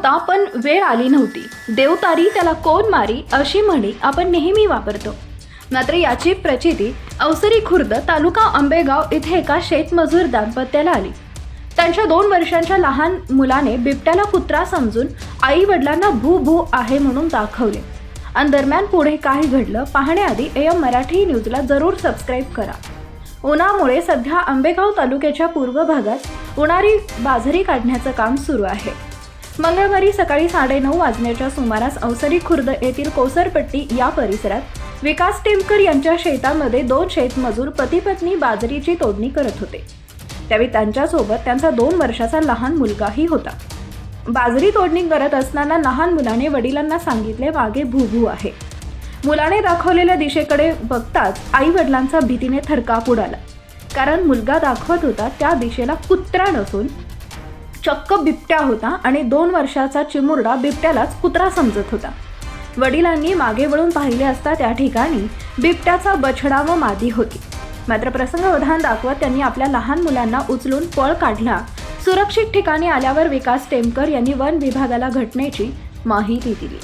होता पण वेळ आली नव्हती. देवतारी त्याला कोण मारी अशी म्हणी आपण नेहमी वापरतो. मात्र याची प्रचिती अवसरी खुर्द तालुका आंबेगाव इथे एका शेतमजूर दाम्पत्याला आली. त्यांच्या दोन वर्षांच्या लहान मुलाने बिबट्याला कुत्रा समजून आई वडिलांना भू भू आहे म्हणून दाखवले. आणि दरम्यान पुढे काय घडलं पाहण्याआधी एम मराठी न्यूजला जरूर सबस्क्राईब करा. उन्हामुळे सध्या आंबेगाव तालुक्याच्या पूर्व भागात उन्हाळी बाजरी काढण्याचं काम सुरू आहे. मंगळवारी सकाळी साडेनऊ वाजण्याच्या सुमारास अवसरी खुर्द येथील कोसरपट्टी या परिसरात विकास टेमकर यांच्या शेतामध्ये दोन शेतमजूर पतीपत्नी बाजरीची तोडणी करत होते. त्यावेळी त्यांच्यासोबत त्यांचा दोन वर्षाचा लहान मुलगाही होता. बाजरी तोडणी करत असताना लहान मुलाने वडिलांना सांगितले मागे भूभू आहे. मुलाने दाखवलेल्या दिशेकडे बघताच आई वडिलांचा भीतीने थरकाप उडाला. कारण मुलगा दाखवत होता त्या दिशेला कुत्रा नसून चक्क बिबट्या होता आणि दोन वर्षाचा चिमुरडा बिबट्यालाच कुत्रा समजत होता. वडिलांनी मागे वळून पाहिले असता त्या ठिकाणी बिबट्याचा बछडा व मादी होती. मात्र प्रसंगवधान दाखवत त्यांनी आपल्या लहान मुलांना उचलून पळ काढला. सुरक्षित ठिकाणी आल्यावर विकास टेमकर यांनी वन विभागाला घटनेची माहिती दिली.